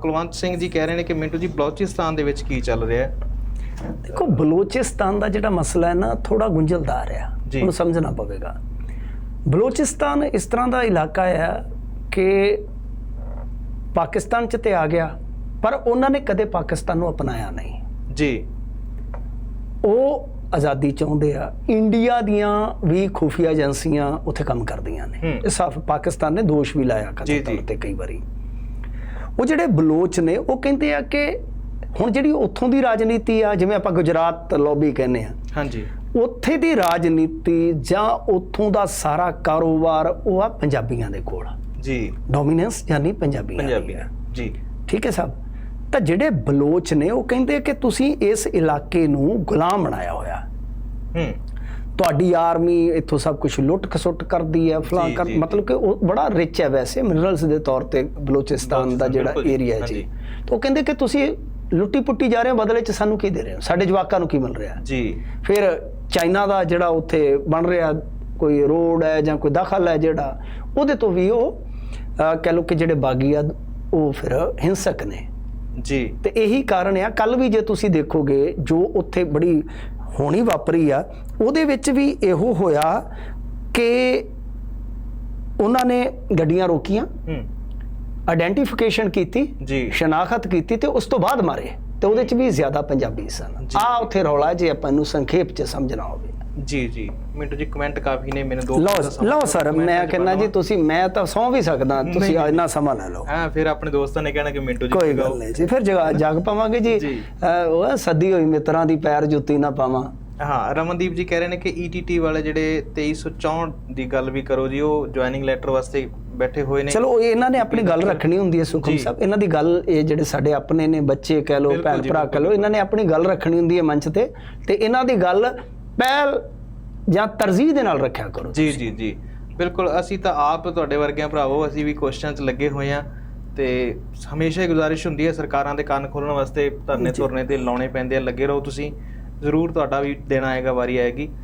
ਕੁਲਵੰਤ ਸਿੰਘ ਜੀ ਕਹਿ ਰਹੇ ਨੇ ਕਿ ਮਿੰਟੂ ਜੀ ਬਲੋਚਿਸਤਾਨ ਦੇ ਵਿੱਚ ਕੀ ਚੱਲ ਰਿਹਾ ਹੈ? ਦੇਖੋ ਬਲੋਚਿਸਤਾਨ ਦਾ ਜਿਹੜਾ ਮਸਲਾ ਹੈ ਨਾ ਥੋੜਾ ਗੁੰਝਲਦਾਰ ਆ। ਉਹਨੂੰ ਸਮਝਣਾ ਪਵੇਗਾ। ਬਲੋਚਿਸਤਾਨ ਇਸ ਤਰ੍ਹਾਂ ਦਾ ਇਲਾਕਾ ਹੈ ਕਿ ਪਾਕਿਸਤਾਨ ਚ ਤੇ ਆ ਗਿਆ ਪਰ ਉਹਨਾਂ ਨੇ ਕਦੇ ਪਾਕਿਸਤਾਨ ਨੂੰ ਅਪਣਾਇਆ ਨਹੀਂ। ਜੀ। ਉਹ ਆਜ਼ਾਦੀ ਚਾਹੁੰਦੇ ਆ। ਇੰਡੀਆ ਦੀਆਂ ਵੀ ਖੁਫੀਆ ਏਜੰਸੀਆਂ ਉੱਥੇ ਕੰਮ ਕਰਦੀਆਂ ਨੇ। ਇਹ ਸਾਫ਼ ਪਾਕਿਸਤਾਨ ਨੇ ਦੋਸ਼ ਵੀ ਲਾਇਆ ਕਦੇ ਤੇ ਕਈ ਵਾਰੀ। ਉਹ ਜਿਹੜੇ ਬਲੋਚ ਨੇ ਉਹ ਕਹਿੰਦੇ ਆ ਕਿ ਹੁਣ ਜਿਹੜੀ ਉੱਥੋਂ ਦੀ ਰਾਜਨੀਤੀ ਆ ਜਿਵੇਂ ਆਪਾਂ ਗੁਜਰਾਤ ਲੌਬੀ ਕਹਿੰਦੇ ਆ ਹਾਂਜੀ। ਉੱਥੇ ਦੀ ਰਾਜਨੀਤੀ ਜਾਂ ਉੱਥੋਂ ਦਾ ਸਾਰਾ ਕਾਰੋਬਾਰ ਉਹ ਆ ਪੰਜਾਬੀਆਂ ਦੇ ਕੋਲ ਜੀ। ਡੋਮੀਨੈਂਸ ਯਾਨੀ ਪੰਜਾਬੀਆਂ ਪੰਜਾਬੀ। ਜੀ। ਠੀਕ ਹੈ ਸਾਹਿਬ ਤਾਂ ਜਿਹੜੇ ਬਲੋਚ ਨੇ ਉਹ ਕਹਿੰਦੇ ਕਿ ਤੁਸੀਂ ਇਸ ਇਲਾਕੇ ਨੂੰ ਗੁਲਾਮ ਬਣਾਇਆ ਹੋਇਆ। ਹੂੰ। ਤੁਹਾਡੀ ਆਰਮੀ ਇੱਥੋਂ ਸਭ ਕੁਝ ਲੁੱਟ ਖਸੁੱਟ ਕਰਦੀ ਹੈ ਫਲਾਂ ਕਰ ਮਤਲਬ ਕਿ ਉਹ ਬੜਾ ਰਿਚ ਹੈ ਵੈਸੇ ਮਿਨਰਲਸ ਦੇ ਤੌਰ ਤੇ ਬਲੋਚਿਸਤਾਨ ਦਾ ਜਿਹੜਾ ਏਰੀਆ ਹੈ ਜੀ। ਤਾਂ ਉਹ ਕਹਿੰਦੇ ਕਿ ਤੁਸੀਂ ਲੁੱਟੀ ਪੁੱਟੀ ਜਾ ਰਹੇ ਹੋ ਬਦਲੇ ਚ ਸਾਨੂੰ ਕੀ ਦੇ ਰਹੇ ਹੋ? ਸਾਡੇ ਜਵਾਕਾਂ ਨੂੰ ਕੀ ਮਿਲ ਰਿਹਾ? ਜੀ। ਫਿਰ ਚਾਈਨਾ ਦਾ ਜਿਹੜਾ ਉੱਥੇ ਬਣ ਰਿਹਾ ਕੋਈ ਰੋਡ ਹੈ ਜਾਂ ਕੋਈ ਦਖਲ ਹੈ ਜਿਹੜਾ ਉਹਦੇ ਤੋਂ ਵੀ ਉਹ ਕਹਿ ਲਓ ਕਿ ਜਿਹੜੇ ਬਾਗੀ ਆ ਉਹ ਫਿਰ ਹਿੰਸਕ ਨੇ। ਜੀ। ਤੇ ਇਹੀ ਕਾਰਨ ਆ। ਕੱਲ ਵੀ ਜੇ ਤੁਸੀਂ ਦੇਖੋਗੇ ਜੋ ਉੱਥੇ ਬੜੀ ਹੋਣੀ ਵਾਪਰੀ ਆ ਉਹਦੇ ਵਿੱਚ ਵੀ ਇਹੋ ਹੋਇਆ ਕਿ ਉਹਨਾਂ ਨੇ ਗੱਡੀਆਂ ਰੋਕੀਆਂ ਹੂੰ। ਆਇਡੈਂਟੀਫਿਕੇਸ਼ਨ ਕੀਤੀ ਜੀ। ਸ਼ਨਾਖਤ ਕੀਤੀ ਤੇ ਉਸ ਤੋਂ ਬਾਅਦ ਮਾਰੇ। ਤੇ ਉਹਦੇ ਚ ਵੀ ਜ਼ਿਆਦਾ ਪੰਜਾਬੀ ਸਨ। ਆ ਉੱਥੇ ਰੌਲਾ ਜੇ ਆਪਾਂ ਨੂੰ ਸੰਖੇਪ ਚ ਸਮਝਣਾ ਹੋਵੇ। ਜੀ ਜੀ। ਮਿੰਟੂ ਜੀ ਕਮੈਂਟ ਕਾਫੀ ਨੇ ਮੈਨੂੰ ਦੋ ਲਓ ਸਰ ਮੈਂ ਕਹਿੰਦਾ ਜੀ ਤੁਸੀਂ ਮੈਂ ਤਾਂ ਸੌਂ ਵੀ ਸਕਦਾ ਤੁਸੀਂ ਇੰਨਾ ਸਮਾਂ ਲੈ ਲਓ। ਹਾਂ ਫਿਰ ਆਪਣੇ ਦੋਸਤਾਂ ਨੇ ਕਹਿਣਾ ਕਿ ਮਿੰਟੂ ਜੀ ਕੋਈ। ਗੱਲ ਨਹੀਂ ਜੀ ਫਿਰ ਜਗਾ- ਜਾਗ ਪਾਵਾਂਗੇ ਜੀ। ਉਹ ਸੱਦੀ ਹੋਈ ਮਿੱਤਰਾਂ ਦੀ ਪੈਰ ਜੁੱਤੀ ਨਾ ਪਾਵਾਂ। ਹਾਂ ਰਮਨਦੀਪ ਜੀ ਕਹਿ ਰਹੇ ਨੇ ਕਿ ETT ਵਾਲੇ ਜਿਹੜੇ 2364 ਦੀ ਗੱਲ ਵੀ ਕਰੋ ਜੀ ਉਹ ਜੁਆਇਨਿੰਗ ਲੈਟਰ ਵਾਸਤੇ ਬੈਠੇ ਹੋਏ ਨੇ। ਚਲੋ ਇਹਨਾਂ ਨੇ ਆਪਣੀ ਗੱਲ ਰੱਖਣੀ ਹੁੰਦੀ ਹੈ ਸੁਖਮ। ਸਾਹਿਬ। ਇਹਨਾਂ ਦੀ ਗੱਲ ਇਹ ਜਿਹੜੇ ਸਾਡੇ ਆਪਣੇ ਨੇ ਬੱਚੇ ਕਹਿ ਲੋ ਭੈਣ ਭਰਾ ਕਹਿ ਲੋ ਇਹਨਾਂ ਨੇ ਆਪਣੀ ਗੱਲ ਰੱਖਣੀ ਹੁੰਦੀ ਹੈ ਮੰਚ ਤੇ। ਤੇ ਇਹਨਾਂ ਦੀ ਗੱਲ ਪਹਿਲ ਜਾਂ ਤਰਜੀਹ ਦੇ ਨਾਲ ਰੱਖਿਆ ਕਰੋ ਜੀ ਜੀ ਜੀ। ਬਿਲਕੁਲ ਅਸੀਂ ਤਾਂ ਆਪ ਤੁਹਾਡੇ ਵਰਗਿਆਂ ਭਰਾਵੋ ਅਸੀਂ ਵੀ ਕੁਐਸਚਨ 'ਚ ਲੱਗੇ ਹੋਏ ਆ ਤੇ ਹਮੇਸ਼ਾ ਹੀ ਗੁਜ਼ਾਰਿਸ਼ ਹੁੰਦੀ ਹੈ ਸਰਕਾਰਾਂ ਦੇ ਕੰਨ ਖੋਲਣ ਵਾਸਤੇ ਧਰਨੇ ਜੀ। ਧੁਰਨੇ ਤੇ ਲਾਉਣੇ ਪੈਂਦੇ ਆ ਲੱਗੇ ਰਹੋ ਤੁਸੀਂ। ਜ਼ਰੂਰ ਤੁਹਾਡਾ ਵੀ ਦਿਨ ਆਏਗਾ ਵਾਰੀ ਆਏਗੀ।